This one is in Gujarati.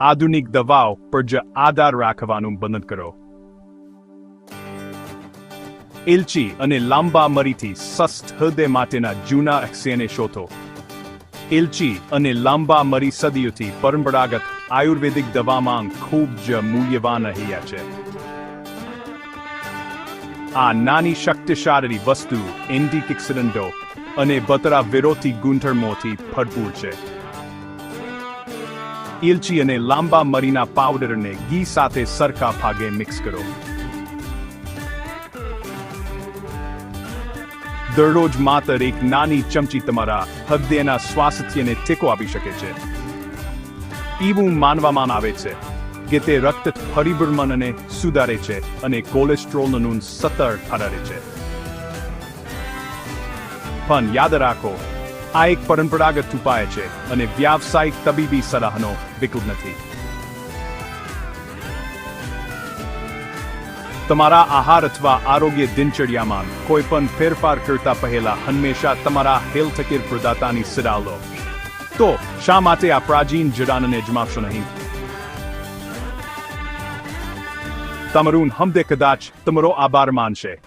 આધુનિક દવાઓ પર જ આધાર રાખવાનું બંધ કરો. એલચી અને લાંબા મરીથી સસ્ત હૃદય માટેના જૂના અક્ષયને શોધો. એલચી અને લાંબા મરી સદીઓથી પરંપરાગત આયુર્વેદિક દવામાં ખૂબ જ મૂલ્યવાન રહ્યા છે. આ નાની શક્તિશાળી વસ્તુ એન્ટીઓક્સિડન્ટો અને બતરા વિરોધી ગુણધર્મોથી ભરપૂર છે. ઇલચી અને લાંબા મરીના પાવડરને ઘી સાથે સરખા ભાગે મિક્સ કરો. દરરોજ માત્ર એક નાની ચમચી તમારા હૃદયના સ્વાસ્થ્યને ટેકો આપી શકે છે. એવું માનવામાં આવે છે કે તે રક્ત પરિભ્રમણને સુધારે છે અને કોલેસ્ટ્રોલનું સતર ઠારે છે. પણ યાદ રાખો આ એક પરંપરાગત ઉપાય છે અને વ્યાવસાયિક તબીબી સલાહનો વિકલ્પ નથી. તમારા આહાર અથવા આરોગ્ય દિનચર્યામાં કોઈ પણ ફેરફાર કરતા પહેલા હંમેશા તમારા હેલ્થ કેર પ્રદાતાની સલાહ લો. તો, શા માટે આ પ્રાચીન જડાનને જમાવશો નહીં? તમારું હમદે કદાચ તમારો આભાર માનશે.